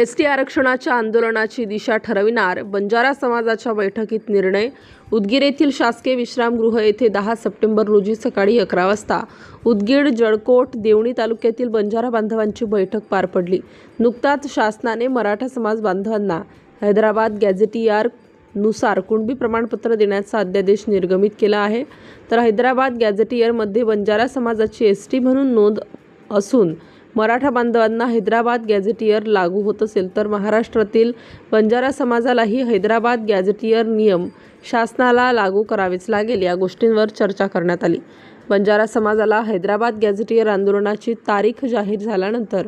S T आरक्षणाच्या आंदोलनाची दिशा ठरविणार बंजारा समाजाच्या बैठकीत निर्णय. उदगीर येथील शासकीय विश्रामगृह येथे दहा सप्टेंबर रोजी सकाळी अकरा वाजता. उदगीर जळकोट देवणी तालुक्यातील बंजारा बांधवांची बैठक पार पडली. नुकताच शासनाने मराठा समाज बांधवांना हैदराबाद गॅझेटियारनुसार कुणबी प्रमाणपत्र देण्याचा अध्यादेश निर्गमित केला आहे. तर हैदराबाद गॅझेटियरमध्ये बंजारा समाजाची एस टी म्हणून नोंद असून मराठा बांधवांना हैदराबाद गॅझेटियर लागू होत असेल तर महाराष्ट्रातील बंजारा समाजालाही हैदराबाद गॅझेटियर नियम शासनाला लागू करावेच लागेल या गोष्टींवर चर्चा करण्यात आली. बंजारा समाजाला हैदराबाद गॅझेटियर आंदोलनाची तारीख जाहीर झाल्यानंतर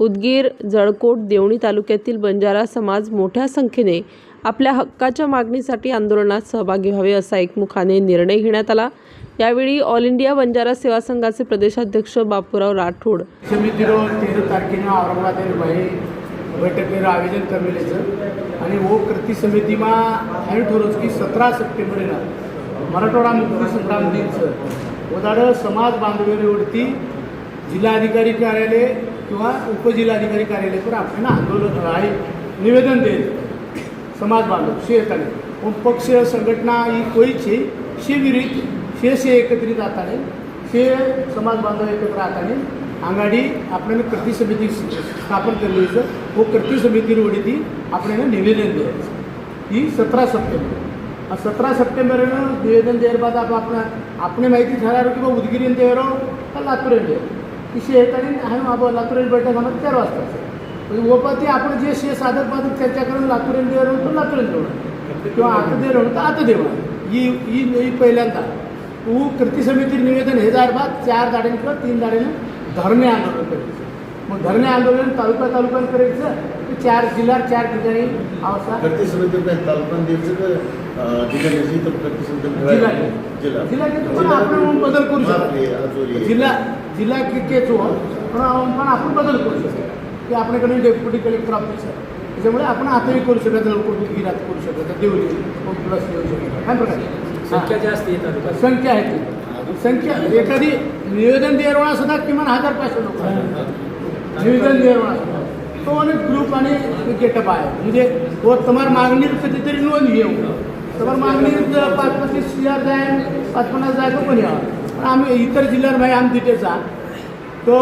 उदगीर जळकोट देवणी तालुक्यातील बंजारा समाज मोठ्या संख्येने आपल्या हक्काच्या मागणीसाठी आंदोलनात सहभागी व्हावे असा एकमुखाने निर्णय घेण्यात आला. यावेळी ऑल इंडिया बंजारा सेवा संघाचे प्रदेशाध्यक्ष बापूराव राठोड. समितीनं आयोजन करेल औरंगाबाद बैठकનું कृती કરેલું છે અને વો કૃતિ સમિતિમાં એવું ઠોરવું मराठवाडा मुक्ती संग्राम दिन सर उदाहरण समाज बांधवरीवरती जिल्हाधिकारी कार्यालय किंवा उपजिल्हाधिकारी कार्यालय पण आपण आंदोलन आहे निवेदन देईल. समाज बांधव शेतकरी पण पक्ष संघटना ही कोयची शिविरित विरुद्ध से एकत्रित जाताने शे समाज बांधव एकत्र राहताने आघाडी आपल्याला कृती समिती स्थापन केली व हो कृती समितीवर ती आपल्याला निवेदन द्यायचं ही सतरा सप्टेंबर. सतरा सप्टेंबरनं निवेदन द्यायला बाद आप आपण आपली माहिती ठराव की बाबा उदगिरीन द्यायरो का लातूर द्यायरो तिशे शे येताने आहे बाबा लातूर बैठक आम्हाला चार वाजता म्हणजे ओपाती आपण जे शे साधत बाधक चर्चा करून लातूर द्यायरो तो लातूर देवणार किंवा आता दे तर आता देवणार ही ही पहिल्यांदा. तू कृती समिती निवेदन हे जार बाद चार दाड्याने किंवा तीन दाड्याने धरणे आंदोलन करायचं. मग धरणे आंदोलन तालुका तालुक्यात करायचं ते चार जिल्ह्यात चार ठिकाणी अवस्था. प्रति समिति द्यायचं का जिल्हा. जिल्हा. जिल्हा जिल्हा पण आपण बदल करू शकतो. जिल्हा जिल्हा के केचो पण पण आपण बदल करू शकतो. की आपल्याकडे डेप्युटी कलेक्टर ऑफिस आहे त्याच्यामुळे आपण आताही करू शकत गिरात करू शकत देवली प्लस येऊ शकतो काय प्रकारे संख्या जास्त येतात. संख्या आहे ती. संख्या एखादी निवेदन देरवाळा सुद्धा किमान हजार पाचशे लोक निवेदन देरवाळा सुद्धा. तो आणि ग्रुप आणि गेटअप आहे. म्हणजे व तुम्हाला मागणी कधीतरी नोंद घेऊ तुम्हाला मागणी पाच पस्तीस हजार जाय पाच पन्नास जाय पण यावं पण आम्ही इतर जिल्ह्यात भाई तिथे जा. तो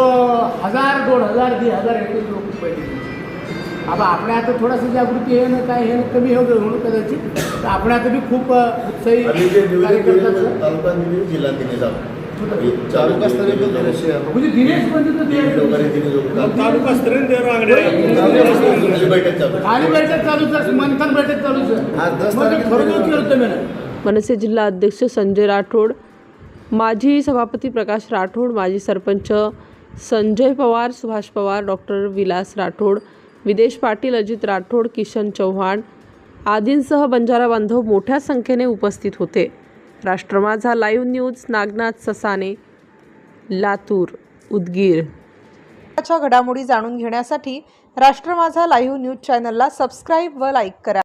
हजार दोन हजार दीड हजार एकवीस लोक पहिले. आता आपल्या आता थोडासा जागृती हे ना काय हे ना कमी हो म्हणून कदाचित. तर आपण आता बी खूप उत्साही तालुका जिल्हा दिले तालुका. म्हणजे दिनेश म्हणजे तर ते- लोकांनी दिले जावं. तालुका स्तरीय तालुका बैठक चालू. आणि बैठक चालूच आहे मंथन बैठक चालूच आहे. आज दस मग ते तारखेला ठरवून केलं होतं मी मनसे जिल्हा अध्यक्ष संजय राठोड माजी सभापती प्रकाश राठोड माजी सरपंच संजय पवार सुभाष पवार डॉक्टर विलास राठोड विदेश पाटील अजित राठोड किशन चव्हाण आदींसह बंजारा बांधव मोठ्या संख्येने उपस्थित होते. Rashtramajha live news Nagnath Sasane Latur Udgir. घडामोडी जाणून घेण्यासाठी राष्ट्र माझा लाईव्ह न्यूज चॅनलला सबस्क्राईब व लाईक करा.